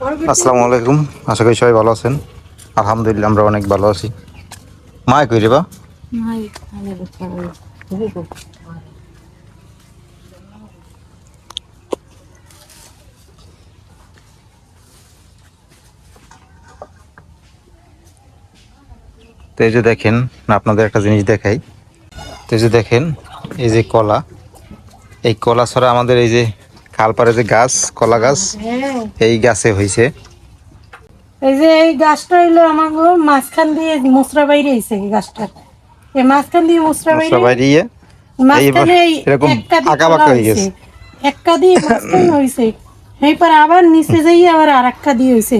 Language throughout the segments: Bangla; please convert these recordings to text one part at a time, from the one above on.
আসসালামু আলাইকুম। আশা করি সবাই ভালো আছেন। আলহামদুলিল্লাহ আমরা অনেক ভালো আছি। মা কই রে বা? তো এই যে দেখেন আপনাদের একটা জিনিস দেখাই। তো এই যে দেখেন এই যে কলা। এই কলা ছাড়া আমাদের এই যে খালপাড়ে যে গাছ কলা গাছ এই গাছে হয়েছে এই যে এই গাছটা হইল আমার মাঝখান দিয়ে মুসরা বাইরে হয়েছে এই গাছটা। এই মাঝখান দিয়ে মুসরা বাইরে সবাই দিয়ে মাঝখানে এই এরকম আঁকা বাঁকা হয়ে গেছে। একটা দিয়ে মাঝখানে হয়েছে এইবার আবার নিচে যাই আবার আর একটা দিয়ে হয়েছে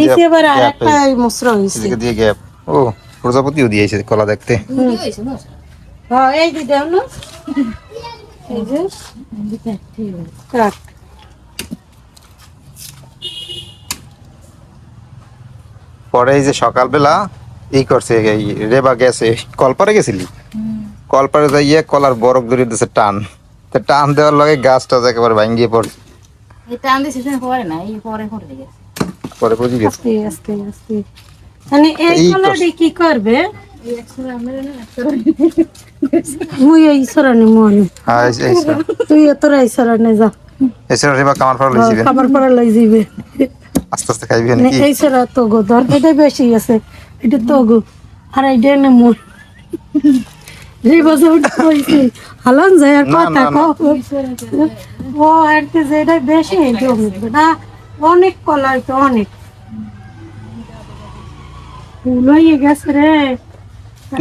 নিচে আবার আর gap একটা মুসরা হয়েছে এদিকে দিয়ে গ্যাপ ও প্রজাপতিও দিয়েছে কলা দেখতে। হ্যাঁ এই যে দেও না। এই যে। পরে এই যে সকালবেলা ই করছে এই রেবা গেছে। কলপারে গেছিলি? কলপারে যাইয়ে কলার বরফ ধরে দিছে টান। তো টান দেওয়ার লগে গাছটা একেবারে ভাঙ্গিয়ে পড়ছে। না এই পরে গেছে। পরে গেছে। আস্তে আস্তে আস্তে। মানে এই কি করবে? এই একশো আমরা না একশো মুই এই সরানি মনে হ্যাঁ এই- তুই সরানি যা। এই কামার পর লইছিবেন খাবার পরে লই যাইবে আস্তে আস্তে খাইবি নাকি এই সরা তো গো এটা বেশি আছে। এটা তো গো আর না মোর হইছে হালান যায় আর কথা। কও। ও আর কি যে এটা বেশি না অনেক কলা তো অনেক। ফুল হয়ে গেছে রে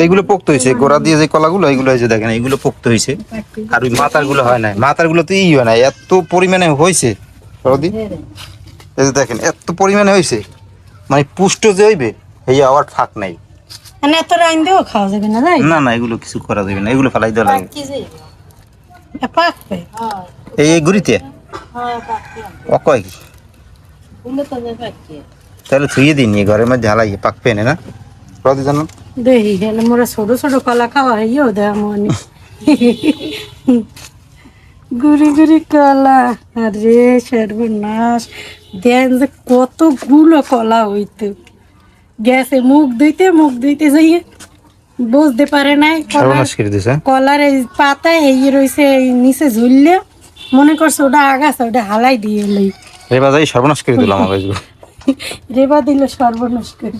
এইগুলো পোক্ত হয়েছে। গোড়া দিয়ে যে কলাগুলো এইগুলো হয়েছে দেখেন এইগুলো পোক্ত হয়েছে। আর ওই মাথারগুলো হয় না মাথারগুলো তো ই হয় না এত পরিমাণে হয়েছে। সরদি এই যে দেখেন এত পরিমাণে হয়েছে। মানে পুষ্ট যে হইবে এই আবার ফাঁক নাই। মানে এত রাইন দিও খাওয়া যাবে না তাই? না না এগুলো কিছু করা যাবে না এগুলো ফেলাই দেওয়া লাগে। পাকবে এই গুড়িতে? হ্যাঁ অকয় কি ফুলে তো যে পাখি তাহলে থুয়ে দিন ঘরের মধ্যে হালাই পাক পেনে না? রদি জানো দেহি গেলে মোরা ছোট ছোট কলা খাওয়া হইও দেয় মনে গুড়ি গুড়ি কলা আরে সর্বনাশ। দেন যে কতগুলো কলা হইতো। গেছে মুখ ধুইতে মুখ ধুইতে যাইয়ে বুঝতে পারে নাই কলার করে কলার এই পাতায় এই রয়েছে এই নিচে ঝুললে মনে করছে ওটা আগাছে ওটা হালাই দিয়ে লই রে বাজাই সর্বনাশ করে দিলাম রেবা দিল সর্বনাশ করে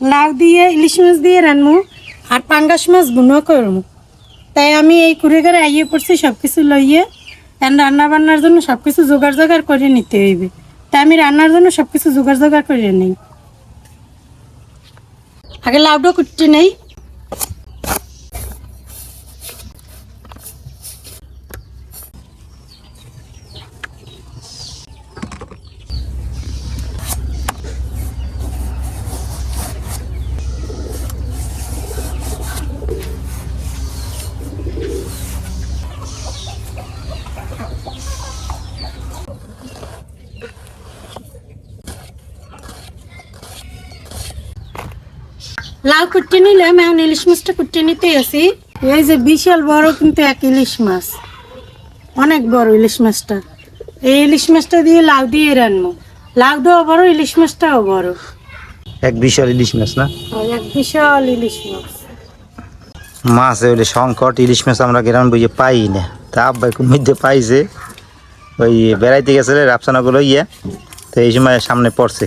লাউ দিয়ে, ইলিশ মাছ দিয়ে রানমু আর পাঙ্গাস মাছ বুনো করব তাই আমি এই কুড়ে ঘরে আইয়ে পড়ছি সব কিছু লইয়ে। রান্না বান্নার জন্য সব কিছু জোগাড় জোগাড় করে নিতে হইবে। তাই আমি রান্নার জন্য সব কিছু জোগাড় জোগাড় করে নিই। আগে লাউটা কুটতে নেই। লাউ কুটতে নিলে আমি এখন ইলিশ মাছটা কুটতে নিতে আসি এই যে বিশাল বড় কিন্তু এক ইলিশ মাছ। অনেক বড় ইলিশ মাছটা। এই ইলিশ মাছটা দিয়ে লাউ দিয়ে রান্নু লাউ দেওয়া বড় ইলিশ মাছটাও বড়। এক বিশাল ইলিশ মাছ না? এক বিশাল ইলিশ মাছ। মাছ ওইলে সংকট ইলিশ মাছ আমরা গ্রাম বুঝে পাই না। তা আব্বা খুব মধ্যে পাইছে। ওই বেড়াইতে গেছে রাপসানাগুলো ইয়ে। তো এই সময় সামনে পড়ছে।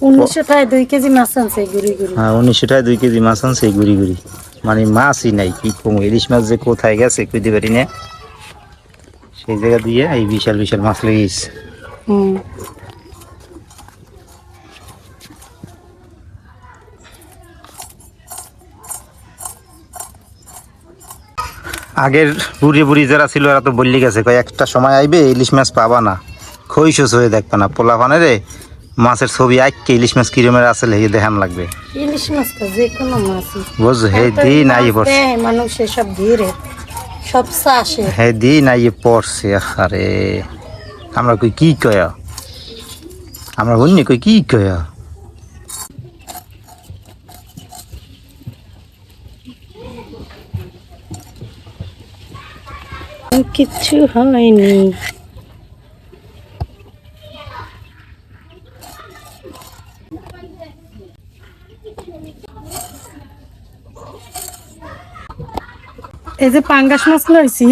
উনিশশো টাকা দুই কেজি মাছ আনছে গুড়ি গুড়ি। হ্যাঁ উনিশশো টাকা দুই কেজি মাছ আনছে গুড়ি গুড়ি। মানে মাছই নাই কি কম? ইলিশ মাছ যে কোথায় গেছে কইতে পারি না। সেই জায়গা দিয়ে এই বিশাল বিশাল মাছ লেগেছে হুম। আগের বুড়ি বুড়ি যারা ছিল এরা তো বললি গেছে কয় একটা সময় আইবে ইলিশ মাছ পাবা না। খইশোস হয়ে দেখবে না। পোলা ফানে রে মাছের ছবি আঁককে ইলিশ মাছ কিরমের আছে লেগে দেখান লাগবে। ইলিশ মাছ তো যে কোনো মাছই বুঝছ হে দি নাই পড়ছে মানুষ এসব ধীরে সব চাষে। হে দি নাই পড়ছে আরে আমরা কই কি কয়? আমরা অন্য কই কি কয়? কিচ্ছু হয়নি। এই যে পাঙ্গাস মাছ লইছি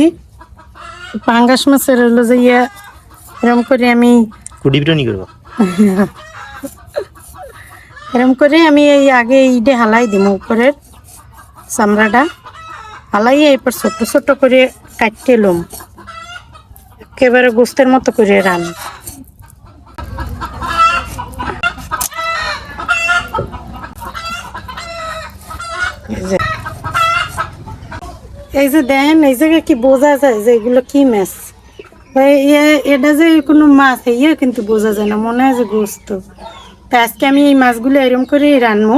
পাঙ্গাস মাছের হলো যে ইয়ে এরম করে আমি কুড়ি বিটনি করব? এরম করে আমি এই আগে এইটা হালাই দিম উপরের চামড়াটা। হালাই এরপর ছোট ছোট করে কাটতে লম। একেবারে গোস্তের মতো করে রান। এই যে দেন, এই জায়গায় কি বোঝা যায় যে এগুলো কি মাছ? এ- এটা যে কোনো মাছ ইয়ে কিন্তু বোঝা যায় না, মনে হয় যে গোস্ত। তা আজকে আমি এই মাছগুলো এরম করে রানবো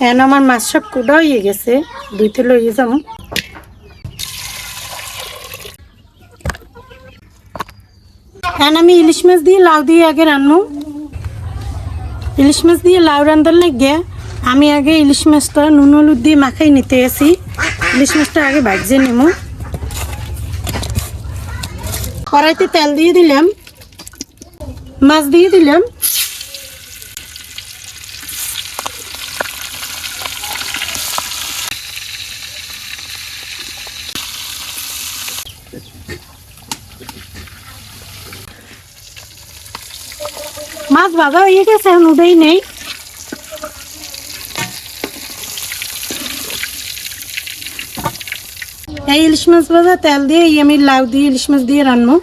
এখন আমার মাছ সব কুড়া হয়ে গেছে দুইতে লইয়ে যাব এখন আমি ইলিশ মাছ দিয়ে লাউ দিয়ে আগে রান্নু ইলিশ মাছ দিয়ে লাউ রান্ধার লাগে আমি আগে ইলিশ মাছটা নুন, হলুদ দিয়ে মাখাই নিতে আসি। ইলিশ মাছটা আগে ভাজিয়ে নেব কড়াইতে তেল দিয়ে দিলাম। মাছ দিয়ে দিলাম। মাছ ভাজা হয়ে গেছে এখন উঠেই নেই। এই ইলিশ মাছ ভাজা, তেল দিয়ে আমি লাউ দিয়ে ইলিশ মাছ দিয়ে রান্নু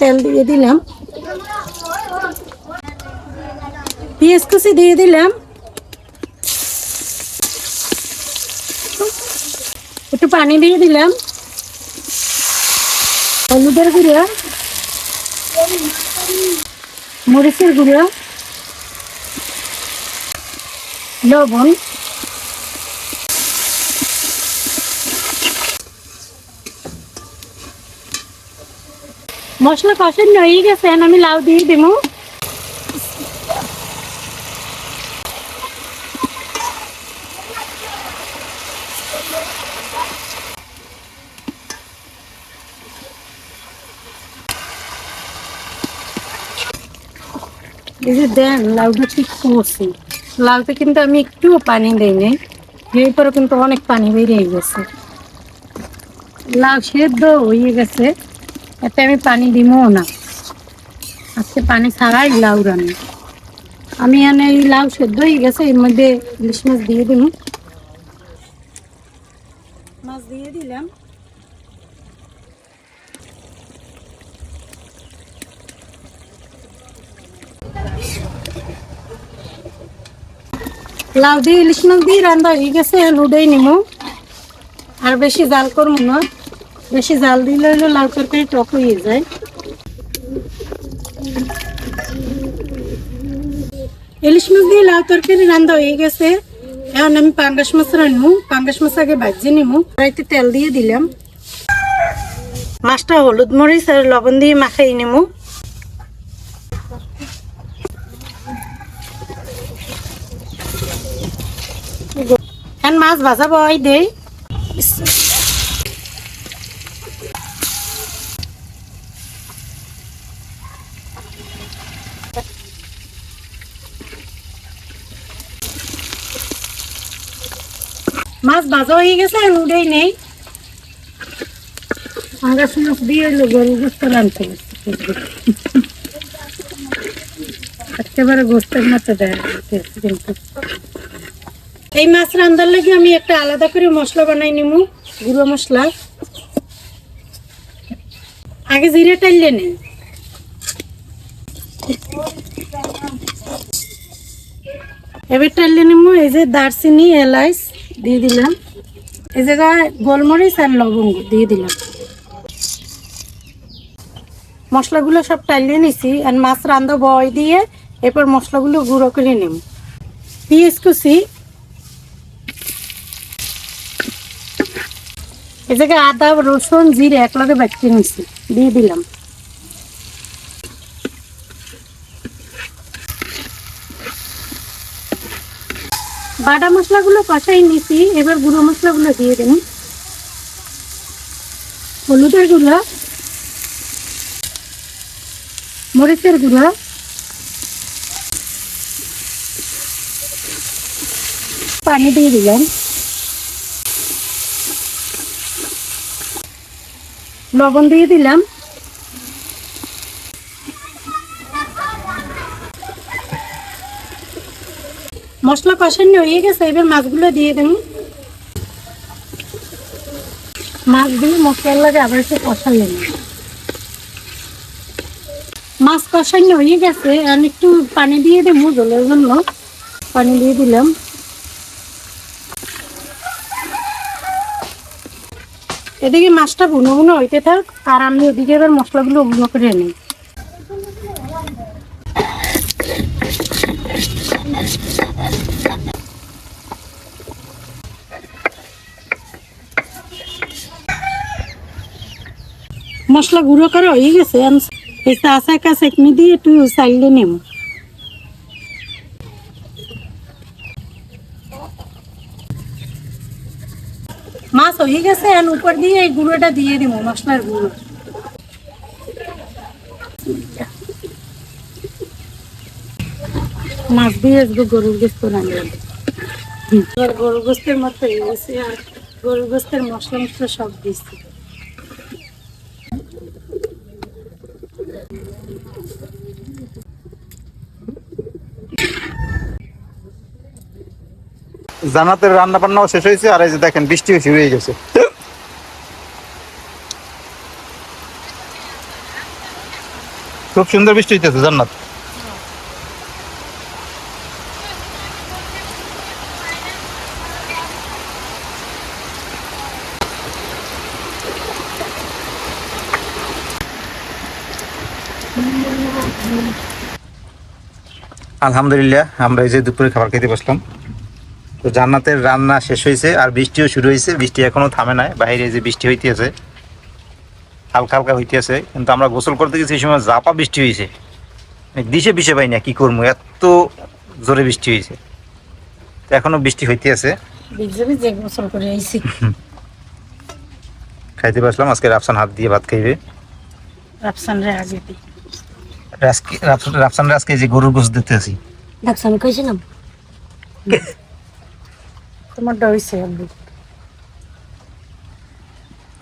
তেল দিয়ে দিলাম। পেঁয়াজ কুচি দিয়ে দিলাম। একটু পানি দিয়ে দিলাম। হলুদের গুঁড়া। মরিচের গুঁড়ো। লবণ। মশলা কষান হয়ে গেছে আমি লাউ দিয়ে দেব। এই যে দেন, লাউটা ঠিক করছি লাউতে কিন্তু আমি একটুও পানি দেইনি এরপরে কিন্তু অনেক পানি বেরিয়ে গেছে। লাউ সেদ্ধ হয়ে গেছে। এতে আমি পানি দিমও না। আজকে পানি ছাড়াই লাউ রান্না। আমি এনে এই লাউ সেদ্ধ হয়ে গেছে, এর মধ্যে ইলিশ মাছ দিয়ে দিব মাছ দিয়ে দিলাম। লাউ দিয়ে ইলিশ মাছ দিয়ে রান্না হয়ে গেছে, লুডেই নিমু। আর বেশি জাল করব না। বেশি জাল দিলে হলো লাউ তরকারি টক হয়ে যায়। ইলিশ মাছ দিয়ে লাউ তরকারি রান্না হয়ে গেছে। এখন আমি পাঙ্গাস মাছ রান্নু। পাঙ্গাস মাছ আগে ভাজিয়ে নিমু। কড়াইতে তেল দিয়ে দিলাম। মাছটা হলুদ মরিচ আর লবণ দিয়ে মাখাই নিমু। এখন মাছ ভাজা বয় দেই মাছ ভাজা হয়ে গেছে আর উঠেই নেই। পাঙ্গাস মাছ দিয়ে এলো গরু গোস্ত রানতে একেবারে গোস্তের মতো দেয় কিন্তু। এই মাছ রান্নার লাগে আমি একটা আলাদা করে মশলা বানাই নিমু গুঁড়ো মশলা আগে জিরে টাইলে নেই এবার টাইলে নিমু এই যে দারচিনি এলাচ দিয়ে দিলাম। এই জায়গায় গোলমরিচ আর লবঙ্গ দিয়ে দিলাম। মশলাগুলো সব টাইলিয়ে নিছি আর মাছ রান্ধা বয় দিয়ে এরপর মশলাগুলো গুঁড়ো করে নেব। পেঁয়াজ কুচি। এ জায়গায় আদা, রসুন, জিরে একলাগে বাচ্চে নিছি, দিয়ে দিলাম। বাটা মশলাগুলো কষাই নিছি, এবার গুঁড়ো মশলাগুলো দিয়ে দেন হলুদের গুঁড়া, মরিচের গুঁড়া, পানি দিয়ে দিলাম। লবণ দিয়ে দিলাম। মশলা কষানো হয়ে গেছে, এবার মাছগুলো দিয়ে দেন মাছ মশলার লাগে আবার একটু কষালে মাছ কষানো হয়ে গেছে আর একটু পানি দিয়ে দেবো জলের জন্য। পানি দিয়ে দিলাম। এদিকে মাছটা বুনো বুনো হইতে থাক, আর আমি ওদিকে এবার মশলাগুলো বুনো করে নিই। মশলা গুঁড়ো করা, হয়ে গেছে এই চাষা কাছে একমি দিয়ে একটু সাইডে নেব। মাছ হয়ে গেছে আর উপর দিয়ে এই গুঁড়োটা দিয়ে দিব, মশলার গুঁড়ো। মাছ দিয়ে আসব গরুর গোস্ত রান্না গরুর গোস্তের মতো হয়ে গেছে আর গরুর গোস্তের মশলা মশলা সব দিচ্ছি জানাতের রান্না বান্নাও শেষ হয়েছে, আর এই যে দেখেন বৃষ্টি শুরু হয়ে গেছে। খুব সুন্দর বৃষ্টি হইতেছে জান্নাত। আলহামদুলিল্লাহ, আমরা এই যে দুপুরে খাবার খেতে বসলাম। তো জান্নাতের রান্না শেষ হয়েছে আর বৃষ্টিও শুরু হয়েছে। বৃষ্টি এখনও থামে নাই। বাইরে যে বৃষ্টি হইতেছে হালকা হালকা হইতেছে। কিন্তু আমরা গোসল করতে গেছি এই সময় জাপা বৃষ্টি হয়েছে দিশে বিষে পাই না কি করব? এত জোরে বৃষ্টি হয়েছে তো এখনও বৃষ্টি হইতে আছে ভিজে ভিজে গোসল করে আইছি। খাইতে পারছিলাম আজকে রাফসান হাত দিয়ে ভাত খাইবে। রাফসান রে আগে দি। রাজকে- রাফসান- রাফসানরে আজকে যে গরুর গোস দিতে আছি রাফসান কইছিলাম? তোমার ডরিছে আব্বু।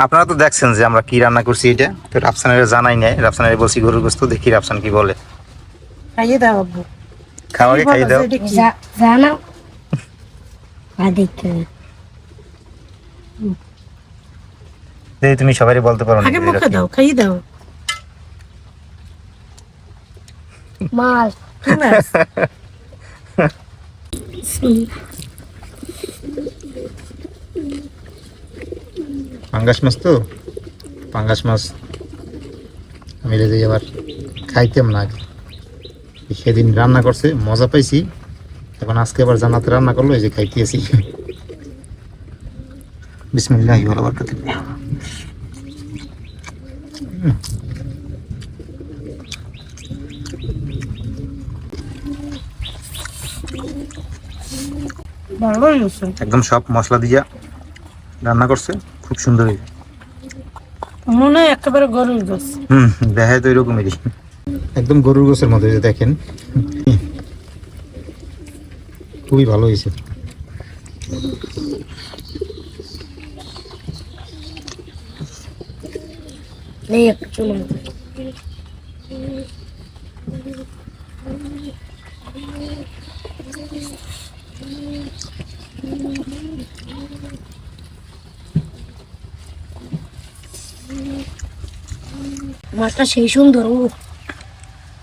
আপনারা তো দেখছেন যে আমরা কি রান্না করছি এটা। তো রাফসানের জানাই নাই। রাফসানের বলছি গরুর গোস্ত দেখি রাফসান কি বলে। খাইয়ে দাও আব্বু। খাওয়াকে কি খাই দাও। যে এটা কি? জানা? আদিকে যদি তুমি সবারই বলতে পারো না আগে মুখে দাও খাইয়ে দাও। মাছ কি মাছ? পাঙ্গাস মাছ তো? পাঙ্গাস মাছ আমি রেজে আবার খাইতাম না আগে। সেদিন রান্না করছে মজা পাইছি। এখন আজকে আবার জানাতে রান্না করল এই যে খাইতেছি বিসমিল্লাহ একদম সব মশলা দিয়া রান্না করছে। খুব সুন্দর হয়েছে। মনে হয় একেবারে গরুর গোস হুম দেখায় তো এরকমেরই। একদম গরুর গোসের মতো যে দেখেন। খুবই ভালো হয়েছে নেই একটু চলে মাছটা সেই সুন্দর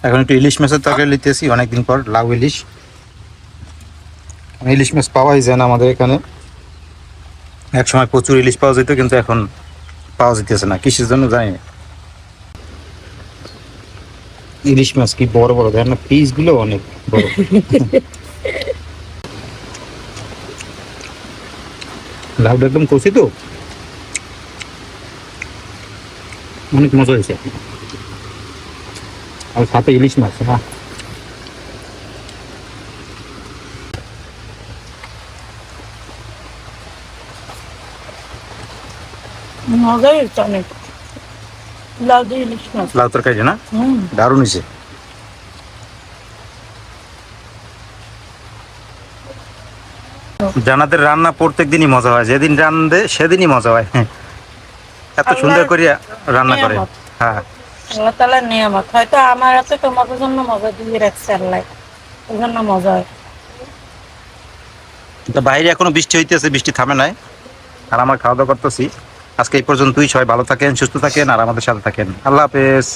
এখন একটু ইলিশ মাছের তরকারি লিতেছি অনেকদিন পর লাউ ইলিশ। ইলিশ মাছ পাওয়াই যায় না আমাদের এখানে। এক সময় প্রচুর ইলিশ পাওয়া যেত, কিন্তু এখন পাওয়া যেতেছে না কিসের জন্য জানি না। ইলিশ মাছ কি বড় বড়, দেখেন না পিসগুলো অনেক বড়। লাউটা একদম কষি তো? অনেক মজা হয়েছে। আর সাথে ইলিশ মাছ হ্যাঁ। মজাই হচ্ছে অনেক। লাউ দিয়ে ইলিশ মাছ। লাউ তরকারি না? দারুণ হয়েছে। জানাদের রান্না প্রত্যেক দিনই মজা হয় যেদিন রান্ধে সেদিনই মজা হয়। এত সুন্দর করে রান্না করে। হ্যাঁ। আল্লাহ তালার নিয়ামত। হয়তো আমার তোমার জন্য মজা দিয়ে রাখছে আল্লাহ। ওই জন্য মজা হয়। তো বাইরে এখনও বৃষ্টি হইতেছে বৃষ্টি থামে নাই। আর আমার খাওয়া দাওয়া করতেছি। আজকে এই পর্যন্তই। সবাই ভালো থাকেন সুস্থ থাকেন আর আমাদের সাথে থাকেন। আল্লাহ হাফেজ।